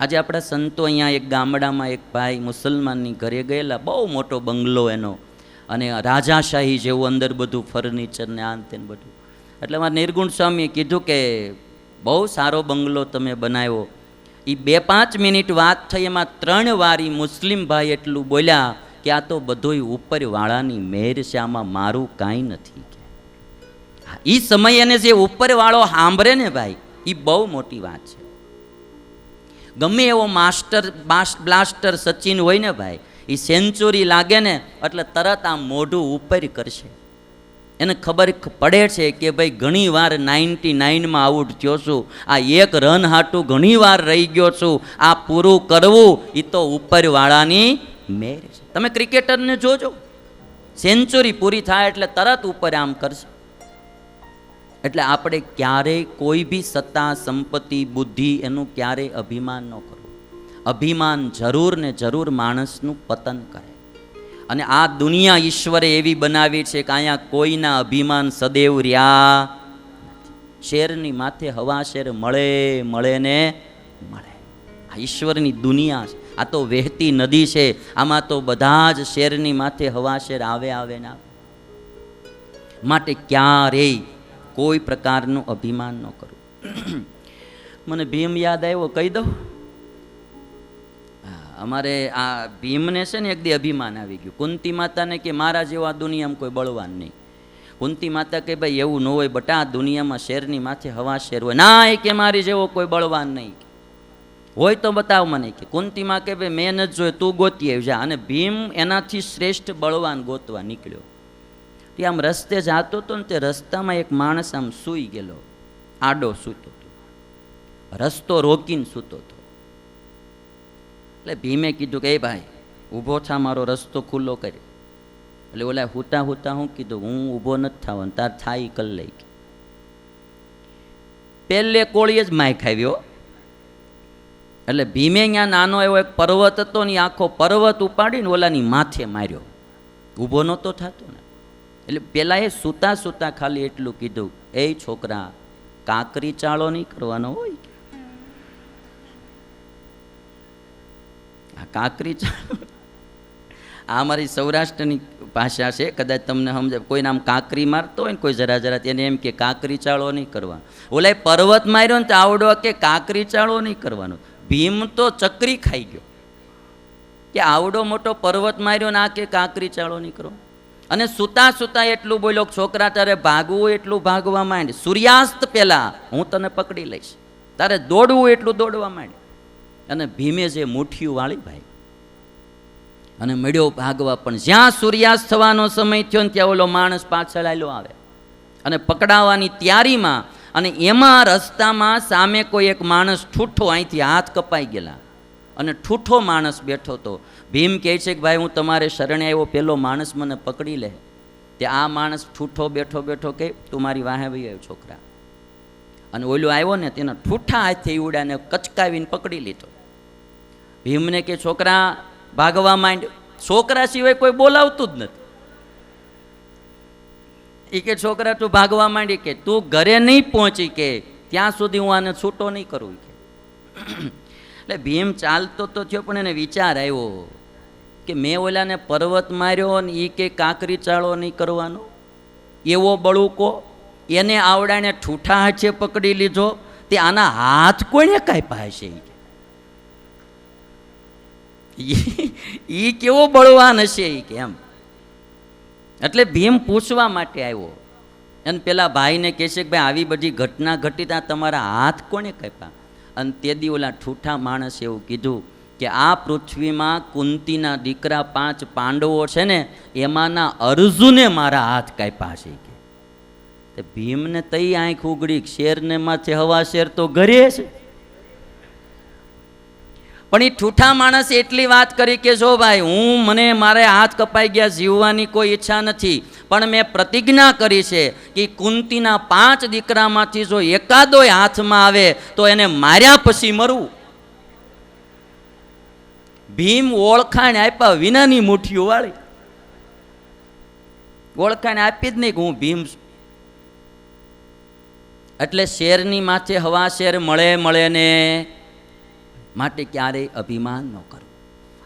આજે આપણા સંતો અહીંયા એક ગામડામાં એક ભાઈ મુસલમાનની ઘરે ગયેલા, બહુ મોટો બંગલો એનો. અને રાજાશાહી જેવું અંદર બધું ફર્નિચર ને આ તેન બધું. એટલે મારા નિર્ગુણ સ્વામીએ કીધું કે, બહુ સારો બંગલો તમે બનાવ્યો. એ બે પાંચ મિનિટ વાત થઈ, એમાં ત્રણ વારી મુસ્લિમ ભાઈ એટલું બોલ્યા કે, આ તો બધોય ઉપરવાળાની મેર છે, આમાં મારું કાંઈ નથી એ સમય એને જે ઉપરવાળો સાંભળે ને ભાઈ એ બહુ મોટી વાત છે. ગમે એવો માસ્ટર બ્લાસ્ટર સચિન હોય ને ભાઈ એ સેન્ચુરી લાગે ને એટલે તરત આમ મોઢું ઉપર કરશે. એને ખબર પડે છે કે ભાઈ ઘણી વાર નાઇન્ટી નાઇનમાં આઉટ થયો છું. આ એક રન હાટું ઘણી વાર રહી ગયો છું. આ પૂરું કરવું એ તો ઉપરવાળાની મેર છે. તમે ક્રિકેટરને જોજો. સેન્ચુરી પૂરી થાય એટલે તરત ઉપર આમ કરશે. એટલે આપણે ક્યારેય કોઈ બી સત્તા, સંપત્તિ, બુદ્ધિ એનું ક્યારેય અભિમાન ન કરવું. અભિમાન જરૂર ને જરૂર માણસનું પતન કરે. અને આ દુનિયા ઈશ્વરે એવી બનાવી છે કે અહીંયા કોઈના અભિમાન સદૈવ રહ્યા શેરની માથે હવા શેર મળે મળે ને મળે. આ ઈશ્વરની દુનિયા છે. આ તો વહેતી નદી છે. આમાં તો બધા જ શેરની માથે હવા શેર આવે આવે ને માટે ક્યારેય કોઈ પ્રકારનું અભિમાન ન કરવું મને ભીમ યાદ આવ્યો, કહી દઉં? અમારે આ ભીમને છે ને એક દી અભિમાન આવી ગયું. કુંતી માતાને કે મારા જેવા દુનિયામાં કોઈ બળવાન નહીં. કુંતી માતા કે ભાઈ, એવું ન હોય બટા દુનિયામાં શેરની માથે હવા શેર હોય. ના, એ કે મારી જેવો કોઈ બળવાન નહીં. હોય તો બતાવ મને કે. કુંતીમાં કે ભાઈ, મેં ન જોયું, તું ગોતી આવી જા. અને ભીમ એનાથી શ્રેષ્ઠ બળવાન ગોતવા નીકળ્યો. તે આમ રસ્તે જતો હતો ને તે રસ્તામાં એક માણસ આમ સૂઈ ગયેલો. આડો સૂતો હતો રસ્તો રોકીને સૂતો હતો એટલે ભીમે કીધું કે, એ ભાઈ, ઊભો થા, મારો રસ્તો ખુલ્લો કર્યો એટલે ઓલા હુતા હુતા હું કીધું, હું ઊભો નથી થવાનો, તાર થાય કલ લઈ પહેલે કોળીએ જ માય ખાવ્યો એટલે ભીમે ત્યાં નાનો એવો એક પર્વત હતો ને આખો પર્વત ઉપાડીને ઓલાની માથે માર્યો. ઊભો નહોતો થતો ને. એટલે પેલા એ સૂતા સૂતા ખાલી એટલું કીધું, એ છોકરા, કાકરી ચાળો નહીં કરવાનો હોય કાકરી ચાળો? આ અમારી સૌરાષ્ટ્રની ભાષા છે, કદાચ તમને સમજે, કોઈ નામ કાકરી મારતો હોય ને કોઈ જરા જરા એને એમ કે કાકરી ચાળો નહીં કરવા ઓલા પર્વત માર્યો ને તો આવડો કે કાંકરી ચાળો નહીં કરવાનો. ભીમ તો ચકરી ખાઈ ગયો. કે આવડો મોટો પર્વત માર્યો ને આ કે કાકરી ચાળો નહીં કરો અને સુતા સુતા એટલું બોલ્યો છોકરા, તારે ભાગવું એટલું ભાગવા માંડ. સૂર્યાસ્ત પહેલાં હું તને પકડી લઈશ. તારે દોડવું એટલું દોડવા માંડ. અને ભીમે જે મુઠ્ઠીઓ વાળી ભાઈ અને મળ્યો ભાગવા, પણ જ્યાં સૂર્યાસ્ત થવાનો સમય થયો ને ત્યાં ઓલો માણસ પાછળ આવેલો આવે. અને પકડાવવાની તૈયારીમાં અને એમાં રસ્તામાં સામે કોઈ એક માણસ ઠૂઠો અહીંથી હાથ કપાઈ ગયેલા. અને ઠૂઠો માણસ બેઠો હતો ભીમ કહે છે કે, ભાઈ, હું તમારે શરણે આવ્યો, પેલો માણસ મને પકડી લે. તે આ માણસ ઠૂઠો બેઠો બેઠો કે તું મારી વાહે ભાઈ આવ્યો, છોકરા. અને ઓલો આવ્યો ને, તેના ઠૂઠા હાથે ઉડાને કચકાવીને પકડી લીધો. ભીમને કે છોકરા, ભાગવા માંડ. છોકરા સિવાય કોઈ બોલાવતું જ નથી. એ કે છોકરા, તું ભાગવા માંડી કે, તું ઘરે નહીં પહોંચી કે, ત્યાં સુધી હું આને છૂટો નહીં કરું. કે એટલે ભીમ ચાલતો તો થયો, પણ એને વિચાર આવ્યો કે મેં ઓલાને પર્વત માર્યો ને એ કે કાંકરી ચાળો નહીં કરવાનો. એવો બળુકો, એને આવડાને ઠૂઠા હાથે પકડી લીધો, તે આના હાથ કોને કાપ્યા હશે એ કેવો બળવાન હશે એ કે એમ. એટલે ભીમ પૂછવા માટે આવ્યો. અને પેલા ભાઈને કહેશે કે ભાઈ, આવી બધી ઘટના ઘટી ત્યાં તમારા હાથ કોણે કાપ્યા? અને તે દી ઓલા ઠૂઠા માણસે એવું કીધું કે આ પૃથ્વીમાં કુંતીના દીકરા પાંચ પાંડવો છે ને, એમાંના અર્જુને મારા હાથ કાપ્યા છે કે. ભીમને તઈ આંખ ઉગડી શેરને માથે હવા શેર તો ઘરે છે. પણ એ ઠૂઠા માણસે એટલી વાત કરી કે જો ભાઈ, હું, મને, મારે હાથ કપાઈ ગયા, જીવવાની કોઈ ઈચ્છા નથી. પણ મેં પ્રતિજ્ઞા કરી છે કે કુંતીના પાંચ દીકરામાંથી જો એકાદોય હાથમાં આવે તો એને માર્યા પછી મરવું. ભીમ ઓળખાણ આપ્યા વિનાની મુઠ્ઠીઓ વાળી. ઓળખાણ આપી જ નહીં કે હું ભીમ એટલે શેરની માથે હવા શેર મળે મળે ને માટે ક્યારેય અભિમાન ન કરવું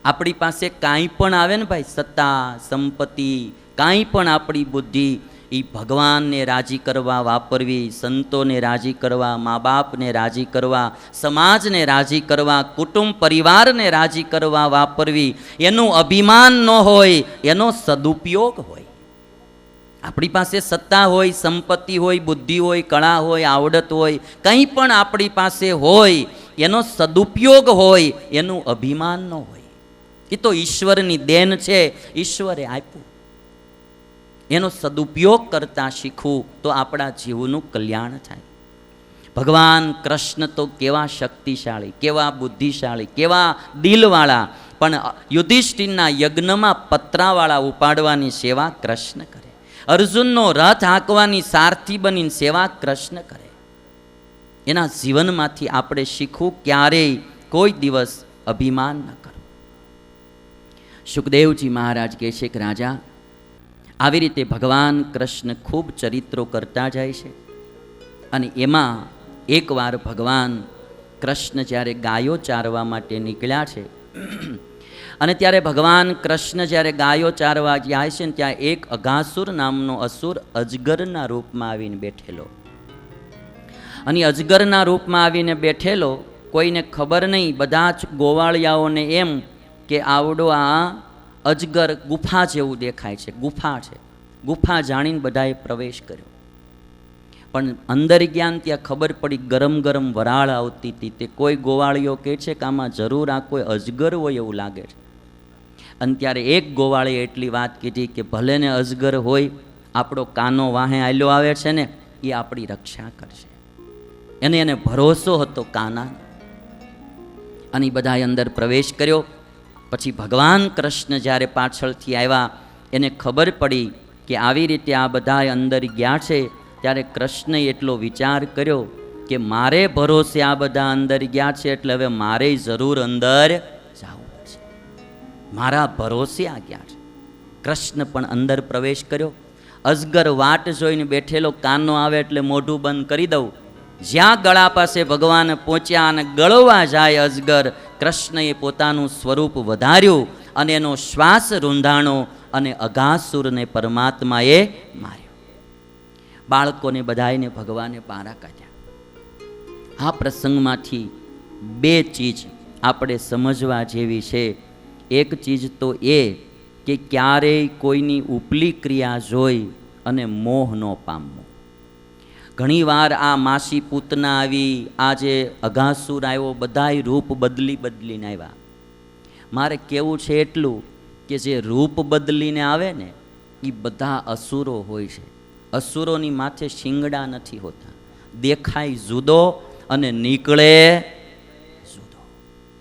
આપણી પાસે કાંઈ પણ આવે ને ભાઈ, સત્તા, સંપત્તિ કાંઈ પણ આપણી બુદ્ધિ એ ભગવાનને રાજી કરવા વાપરવી, સંતોને રાજી કરવા મા બાપને રાજી કરવા, સમાજને રાજી કરવા, કુટુંબ પરિવારને રાજી કરવા વાપરવી, એનું અભિમાન ન હોય, એનો સદુપયોગ હોય. આપણી પાસે સત્તા હોય, સંપત્તિ હોય, બુદ્ધિ હોય, કળા હોય, આવડત હોય, કંઈ પણ આપણી પાસે હોય, એનો સદુપયોગ હોય, એનું અભિમાન ન હોય. એ તો ઈશ્વરની દેન છે, ઈશ્વરે આપ્યું. એનો સદુપયોગ કરતા શીખવું તો આપણા જીવનું કલ્યાણ થાય. ભગવાન કૃષ્ણ તો કેવા શક્તિશાળી, કેવા બુદ્ધિશાળી, કેવા દિલવાળા, પણ યુધિષ્ઠિરના યજ્ઞમાં પતરાવાળા ઉપાડવાની સેવા કૃષ્ણ કરે. અર્જુનનો રથ હાંકવાની સારથી બનીને સેવા કૃષ્ણ કરે. એના જીવનમાંથી આપણે શીખવું ક્યારેય કોઈ દિવસ અભિમાન ન કરવું સુખદેવજી મહારાજ કહે છે કે, રાજા આવી રીતે ભગવાન કૃષ્ણ ખૂબ ચરિત્રો કરતા જાય છે. અને એમાં એકવાર ભગવાન કૃષ્ણ જ્યારે ગાયો ચારવા માટે નીકળ્યા છે, અને ત્યારે ભગવાન કૃષ્ણ જ્યારે ગાયો ચારવા જાય છે ને ત્યાં એક અઘાસુર નામનો અસુર અજગરના રૂપમાં આવીને બેઠેલો. અને અજગરના રૂપમાં આવીને બેઠેલો, કોઈને ખબર નહીં, બધા જ ગોવાળિયાઓને એમ કે આવડો આ અજગર ગુફા જેવું દેખાય છે. ગુફા છે. ગુફા જાણીને બધાએ પ્રવેશ કર્યો. પણ અંદર જ્ઞાન ત્યાં ખબર પડી ગરમ ગરમ વરાળ આવતી હતી. તે કોઈ ગોવાળીઓ કહે છે કે આમાં જરૂર આ કોઈ અજગર હોય એવું લાગે છે. અને ત્યારે એક ગોવાળીએ એટલી વાત કીધી કે ભલે ને અજગર હોય, આપણો કાનો વાહે આલ્યો આવે છે ને, એ આપણી રક્ષા કરશે. એને એને ભરોસો હતો કાના અને બધાએ અંદર પ્રવેશ કર્યો. પછી ભગવાન કૃષ્ણ જ્યારે પાછળથી આવ્યા, એને ખબર પડી કે આવી રીતે આ બધા અંદર ગયા છે, ત્યારે કૃષ્ણએ એટલો વિચાર કર્યો કે મારે ભરોસે આ બધા અંદર ગયા છે, એટલે હવે મારે જરૂર અંદર જવું છે મારા ભરોસે આ ગયા છે. કૃષ્ણ પણ અંદર પ્રવેશ કર્યો. અજગર વાટ જોઈને બેઠેલો કાનો આવે એટલે મોઢું બંધ કરી દઉં. જ્યાં ગળા પાસે ભગવાન પહોંચ્યા અને ગળવા જાય અજગર કૃષ્ણએ પોતાનું સ્વરૂપ વધાર્યું અને એનો શ્વાસ રૂંધાણો અને અઘાસુરને પરમાત્માએ માર્યો. બાળકોને બધાને ભગવાને પારા કાઢ્યા. આ પ્રસંગમાંથી બે ચીજ આપણે સમજવા જેવી છે. એક ચીજ તો એ કે ક્યારેય કોઈની ઉપલી ક્રિયા જોઈ અને મોહ ન પામવો. ઘણીવાર આ માસી પૂતના આવી આ જે અઘાસુર આવ્યો, બધાય રૂપ બદલી બદલીને આવ્યા. મારે કેવું છે એટલું કે જે રૂપ બદલીને આવે ને એ બધા અસુરો હોય છે. અસુરોની માથે શિંગડા નથી હોતા. દેખાય જુદો અને નીકળે